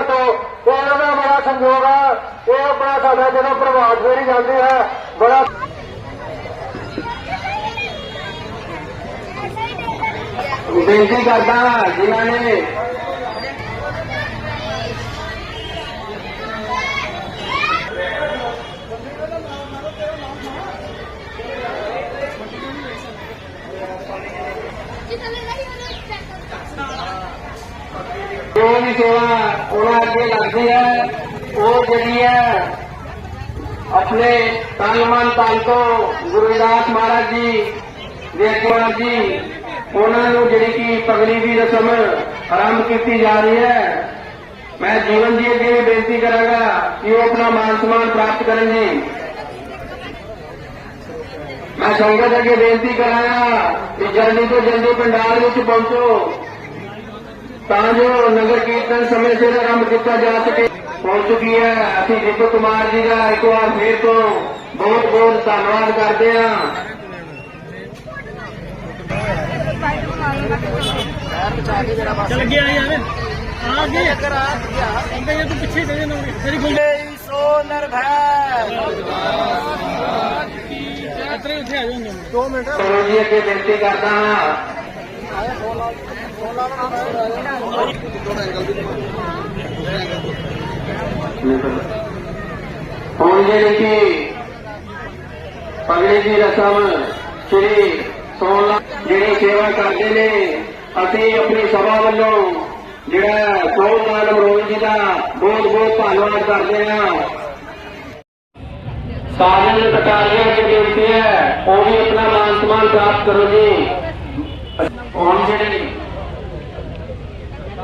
ਆਪਣਾ ਮਾਨ ਸਨਮਾਨ ਨਾਲ ਪੁਤਲੀ ਕਰਤੋ ਤੇ ਇਹਨਾਂ ਦਾ ਬੜਾ ਸੰਯੋਗ ਆ ਇਹ ਆਪਣਾ ਸਾਡਾ ਜਦੋਂ ਪ੍ਰਭਾਤ ਫੇਰੀ ਜਾਂਦੀ ਹੈ ਬੜਾ ਬੇਨਤੀ ਕਰਦਾ ਜਿਨ੍ਹਾਂ ਨੇ ਜੋ ਵੀ ਸੇਵਾ ਉਹਨਾਂ ਅੱਗੇ ਲੱਗਦੀ ਹੈ, ਉਹ ਜਿਹੜੀ ਹੈ, ਆਪਣੇ ਤਨ ਮਨ ਤਨ ਤੋਂ ਗੁਰੂ ਰਵਿਦਾਸ ਮਹਾਰਾਜ ਜੀ ਦੇ ਅੱਗੇ ਜੀ, ਉਹਨਾਂ ਨੂੰ ਜਿਹੜੀ ਕਿ ਪਗੜੀ ਦੀ ਰਸਮ ਆਰੰਭ ਕੀਤੀ ਜਾ ਰਹੀ ਹੈ। ਮੈਂ ਜੀਵਨ ਜੀ ਅੱਗੇ ਵੀ ਬੇਨਤੀ ਕਰਾਂਗਾ ਕਿ ਉਹ ਆਪਣਾ ਮਾਨ ਸਨਮਾਨ ਪ੍ਰਾਪਤ ਕਰਨ ਜੀ ਮੈਂ ਸੰਗਤ ਅੱਗੇ ਬੇਨਤੀ ਕਰਾਂਗਾ ਕਿ ਜਲਦੀ ਤੋਂ ਜਲਦੀ ਪੰਡਾਲ ਵਿੱਚ ਪਹੁੰਚੋ। ਤਾਂ ਜੋ ਨਗਰ ਕੀਰਤਨ ਸਮੇਂ ਸਿਰ ਆਰੰਭ ਕੀਤਾ ਜਾ ਸਕੇ। ਪਹੁੰਚ ਚੁੱਕੀ ਹੈ। ਅਸੀਂ ਦੀਪਕ ਕੁਮਾਰ ਜੀ ਦਾ ਇੱਕ ਵਾਰ ਫੇਰ ਤੋਂ ਬਹੁਤ ਬਹੁਤ ਧੰਨਵਾਦ ਕਰਦੇ ਹਾਂ। ਚੱਲ ਗਿਆ ਯਾਰ ਆ ਗਏ ਅੰਦਰ ਯਾਰ ਤੂੰ ਪਿੱਛੇ ਦੇ ਦੇਣਾ ਤੇਰੀ ਗੁੰਡ ਸੋ ਨਿਰਭੈ। ਇਤਰੇ ਉੱਥੇ ਆ ਜਾਓਗੇ ਗੁਰੂ ਜੀ ਅੱਗੇ ਬੇਨਤੀ ਕਰਦਾ ਹਾਂ। ਹੁਣ ਜਿਹੜੀ ਕਿ ਪਗੜੀ ਦੀ ਰਸਮ ਸ੍ਰੀ ਸੋਨਾ ਜਿਹੜੀ ਸੇਵਾ ਕਰਦੇ ਨੇ, ਅਸੀਂ ਆਪਣੀ ਸਭਾ ਵੱਲੋਂ ਜਿਹੜਾ ਸੋਨਾਨ ਅਮਰੋਲ ਜੀ ਦਾ ਬਹੁਤ ਬਹੁਤ ਧੰਨਵਾਦ ਕਰਦੇ ਹਾਂ। ਸਾਰਿਆਂ ਕਟਾਰੀਆਂ ਦੀ ਬੇਨਤੀ ਹੈ, ਉਹ ਵੀ ਆਪਣਾ ਮਾਨ ਸਨਮਾਨ ਪ੍ਰਾਪਤ ਕਰੋ ਜੀ। ਹੁਣ ਜਿਹੜੇ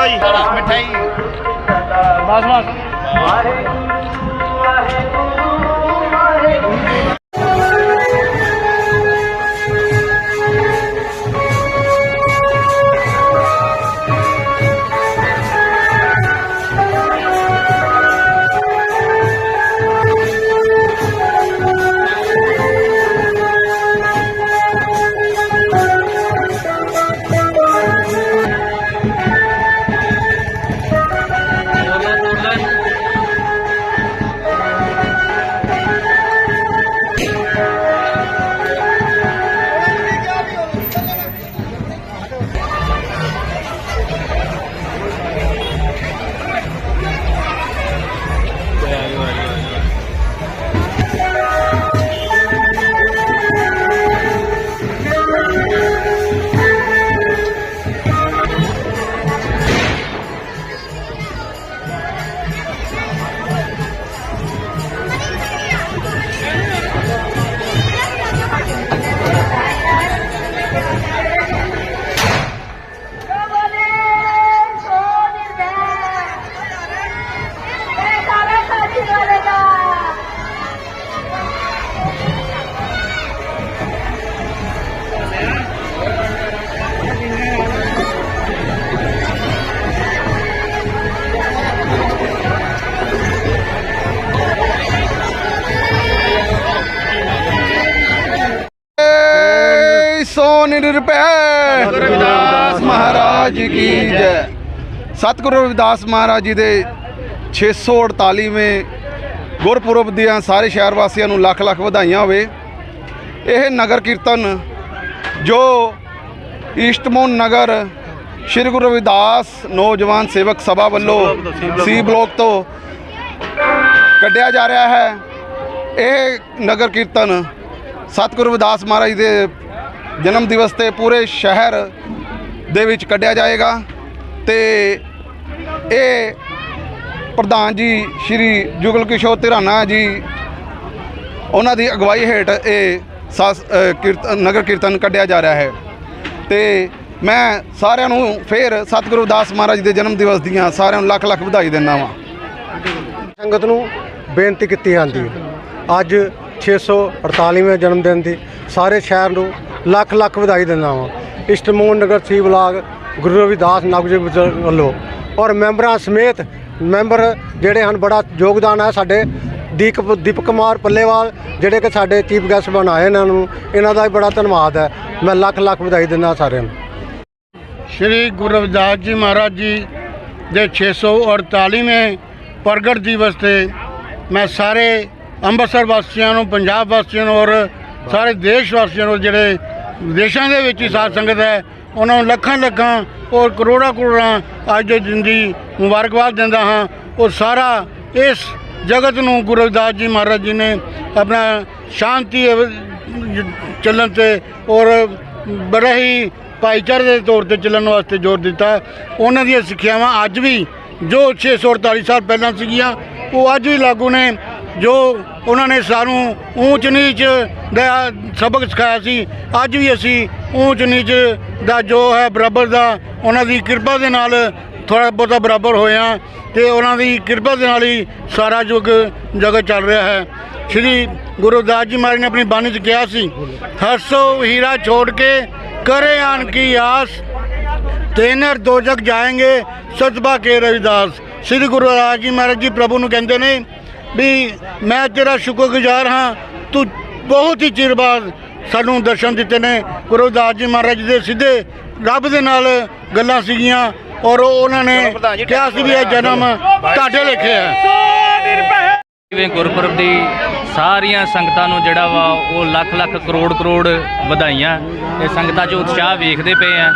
ਚਲੋ ਜੀ ਮਿਠਾਈ। ਬਸ ਬਸ। ਸੋ ਨਿਰਭੈ ਰਵਿਦਾਸ ਮਹਾਰਾਜ ਕੀ ਜੈ। ਸਤਿਗੁਰੂ ਰਵਿਦਾਸ ਮਹਾਰਾਜ ਜੀ ਦੇ 648ਵੇਂ ਗੁਰਪੁਰਬ ਦੀਆਂ ਸਾਰੇ ਸ਼ਹਿਰ ਵਾਸੀਆਂ ਨੂੰ ਲੱਖ ਲੱਖ ਵਧਾਈਆਂ ਹੋਵੇ। ਇਹ ਨਗਰ ਕੀਰਤਨ ਜੋ ਈਸਟਮੋਨ ਨਗਰ ਸ਼੍ਰੀ ਗੁਰੂ ਰਵਿਦਾਸ ਨੌਜਵਾਨ ਸੇਵਕ ਸਭਾ ਵੱਲੋਂ ਸੀ ਬਲੋਕ ਤੋਂ ਕੱਢਿਆ ਜਾ ਰਿਹਾ ਹੈ। ਇਹ ਨਗਰ ਕੀਰਤਨ ਸਤਿਗੁਰੂ ਰਵਿਦਾਸ ਮਹਾਰਾਜ ਦੇ ਜਨਮ ਦਿਵਸ ਤੇ ਪੂਰੇ ਸ਼ਹਿਰ ਦੇ ਵਿੱਚ ਕੱਢਿਆ ਜਾਏਗਾ ਤੇ ਇਹ ਪ੍ਰਧਾਨ ਜੀ ਸ਼੍ਰੀ ਜੁਗਲ ਕਿਸ਼ੋਰ ਧਿਰਾਨਾ ਜੀ, ਉਹਨਾਂ ਦੀ ਅਗਵਾਈ ਹੇਠ ਇਹ ਸਾਸ- ਕੀਰਤਨ ਨਗਰ ਕੀਰਤਨ ਕੱਢਿਆ ਜਾ ਰਿਹਾ ਹੈ। ਤੇ ਮੈਂ ਸਾਰਿਆਂ ਨੂੰ ਫੇਰ ਸਤਿਗੁਰੂ ਦਾਸ ਮਹਾਰਾਜ ਦੇ ਜਨਮ ਦਿਵਸ ਦੀਆਂ ਸਾਰਿਆਂ ਨੂੰ ਲੱਖ ਲੱਖ ਵਧਾਈ ਦਿੰਦਾ ਵਾਂ। ਸੰਗਤ ਨੂੰ ਬੇਨਤੀ ਕੀਤੀ ਜਾਂਦੀ ਹੈ। ਅੱਜ 648ਵੇਂ ਜਨਮ ਦਿਨ ਦੀ ਸਾਰੇ ਸ਼ਹਿਰ ਨੂੰ ਲੱਖ ਲੱਖ ਵਧਾਈ ਦਿੰਦਾ ਹਾਂ। ਇਸ਼ਟਮੋਹਨ ਨਗਰ ਸੀ ਬਲਾਕ ਗੁਰੂ ਰਵਿਦਾਸ ਨਗਰ ਵੱਲੋਂ ਔਰ ਮੈਂਬਰਾਂ ਸਮੇਤ ਮੈਂਬਰ ਜਿਹੜੇ ਹਨ, ਬੜਾ ਯੋਗਦਾਨ ਹੈ ਸਾਡੇ ਦੀਪ ਦੀਪ ਕੁਮਾਰ ਪੱਲੇਵਾਲ, ਜਿਹੜੇ ਕਿ ਸਾਡੇ ਚੀਫ ਗੈਸਟ ਬਣਾਏ ਇਹਨਾਂ ਨੂੰ। ਇਹਨਾਂ ਦਾ ਵੀ ਬੜਾ ਧੰਨਵਾਦ ਹੈ। ਮੈਂ ਲੱਖ ਲੱਖ ਵਧਾਈ ਦਿੰਦਾ ਸਾਰਿਆਂ ਨੂੰ। ਸ਼੍ਰੀ ਗੁਰੂ ਰਵਿਦਾਸ ਜੀ ਮਹਾਰਾਜ ਜੀ ਦੇ 648ਵੇਂ ਪ੍ਰਗਟ ਦਿਵਸ ਤੇ ਮੈਂ ਸਾਰੇ ਅੰਮ੍ਰਿਤਸਰ ਵਾਸੀਆਂ ਨੂੰ, ਪੰਜਾਬ ਵਾਸੀਆਂ ਨੂੰ ਔਰ ਸਾਰੇ ਦੇਸ਼ ਵਾਸੀਆਂ ਨੂੰ ਜਿਹੜੇ ਵਿਦੇਸ਼ਾਂ ਦੇ ਵਿੱਚ ਹੀ ਸਾਧ ਸੰਗਤ ਹੈ। ਉਹਨਾਂ ਨੂੰ ਲੱਖਾਂ ਲੱਖਾਂ ਔਰ ਕਰੋੜਾਂ ਕਰੋੜਾਂ ਅੱਜ ਦੇ ਦਿਨ ਦੀ ਮੁਬਾਰਕਬਾਦ ਦਿੰਦਾ ਹਾਂ। ਉਹ ਸਾਰਾ ਇਸ ਜਗਤ ਨੂੰ ਗੁਰੂ ਰਵਿਦਾਸ ਜੀ ਮਹਾਰਾਜ ਜੀ ਨੇ ਆਪਣਾ ਸ਼ਾਂਤੀ ਚੱਲਣ ਤੇ ਔਰ ਬੜਾ ਹੀ ਭਾਈਚਾਰੇ ਦੇ ਤੌਰ ਤੇ ਚੱਲਣ ਵਾਸਤੇ ਜ਼ੋਰ ਦਿੱਤਾ। ਉਹਨਾਂ ਦੀਆਂ ਸਿੱਖਿਆਵਾਂ ਅੱਜ ਵੀ ਜੋ 648 ਸਾਲ ਪਹਿਲਾਂ ਸੀਗੀਆਂ, ਉਹ ਅੱਜ ਵੀ ਲਾਗੂ ਨੇ। ਜੋ ਉਹਨਾਂ ਨੇ ਸਾਨੂੰ ਊਂਚ ਨੀਚ ਦਾ ਸਬਕ ਸਿਖਾਇਆ ਸੀ, ਅੱਜ ਵੀ ਅਸੀਂ ਊਂਚ ਨੀਚ ਦਾ ਜੋ ਹੈ ਬਰਾਬਰ ਦਾ ਉਹਨਾਂ ਦੀ ਕਿਰਪਾ ਦੇ ਨਾਲ ਥੋੜਾ ਬਹੁਤਾ ਬਰਾਬਰ ਹੋਏ ਹੋਇਆ ਤੇ ਉਹਨਾਂ ਦੀ ਕਿਰਪਾ ਦੇ ਨਾਲ ਹੀ ਸਾਰਾ ਯੁੱਗ ਜਗਤ ਚੱਲ ਰਿਹਾ ਹੈ। ਸ੍ਰੀ ਗੁਰੂ ਦਾਸ ਜੀ ਮਹਾਰਾਜ ਨੇ ਆਪਣੀ ਬਾਣੀ 'ਚ ਕਿਹਾ ਸੀ, ਹੱਸੋ ਹੀਰਾ ਛੋੜ ਕੇ ਕਰੇ ਆਨ ਕੀ ਆਸ ਤੇਨਰ ਦੋਜਕ ਜਾਏਗੇ ਸਤਬਾ ਕੇ ਰਵਿਦਾਸ। ਸ੍ਰੀ ਗੁਰੂ ਦਾਸ ਜੀ ਮਹਾਰਾਜ ਜੀ ਪ੍ਰਭੂ ਨੂੰ ਕਹਿੰਦੇ ਨੇ ਵੀ ਮੈਂ ਤੇਰਾ ਸ਼ੁਕਰਗੁਜ਼ਾਰ ਹਾਂ। ਤੂੰ ਬਹੁਤ ਹੀ ਚਿਰ ਬਾਅਦ ਸਾਨੂੰ ਦਰਸ਼ਨ ਦਿੱਤੇ ਨੇ। ਗੁਰੂ ਰਵਿਦਾਸ ਜੀ ਮਹਾਰਾਜ ਦੇ ਸਿੱਧੇ ਰੱਬ ਦੇ ਨਾਲ ਗੱਲਾਂ ਸੀਗੀਆਂ ਔਰ ਉਹ ਉਹਨਾਂ ਨੇ ਕਿਹਾ ਸੀ ਵੀ ਇਹ ਜਨਮ ਤੁਹਾਡੇ ਲਿਖੇ ਹੈ। ਜਿਵੇਂ ਗੁਰਪੁਰਬ ਦੀ ਸਾਰੀਆਂ ਸੰਗਤਾਂ ਨੂੰ ਜਿਹੜਾ ਵਾ ਉਹ ਲੱਖ ਲੱਖ ਕਰੋੜ ਕਰੋੜ ਵਧਾਈਆਂ। ਇਹ ਸੰਗਤਾਂ 'ਚ ਉਤਸ਼ਾਹ ਵੇਖਦੇ ਪਏ ਆ।